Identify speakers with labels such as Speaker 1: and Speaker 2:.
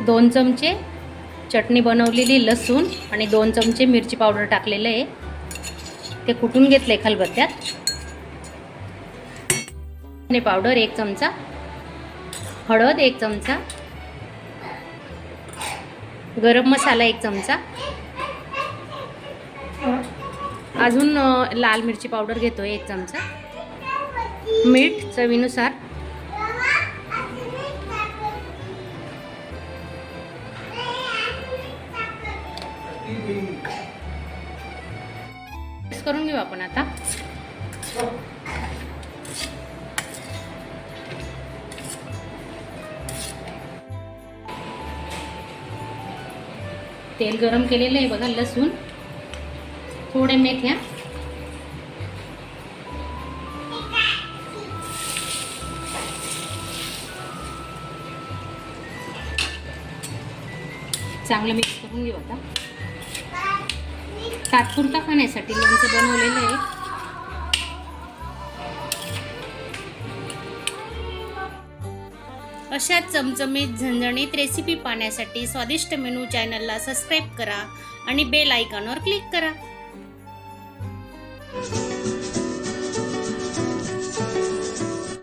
Speaker 1: दोन चमचे चटणी बनवलेली लसूण आणि दोन चमचे मिरची पावडर टाकलेलं आहे. ते कुटून घेतलं आहे खलबत्त्यात पावडर एक चमचा हळद एक चमचा गरम मसाला एक चमचा अजून लाल मिरची पावडर घेतो एक चमचा. मीठ चवीनुसार मिक्स करून घेऊ आपण आता. तेल गरम केलेलं आहे बघा लसूण. थोडे मेथ्या चांगलं मिक्स करून घेऊ आता. तात्पुरता खाण्यासाठी लोणचं बनवलेलं आहे. अशा चमचमीत झणझणीत रेसिपी पाहण्यासाठी स्वादिष्ट मेनू चॅनलला सबस्क्राईब करा आणि बेल आयकॉनवर क्लिक करा.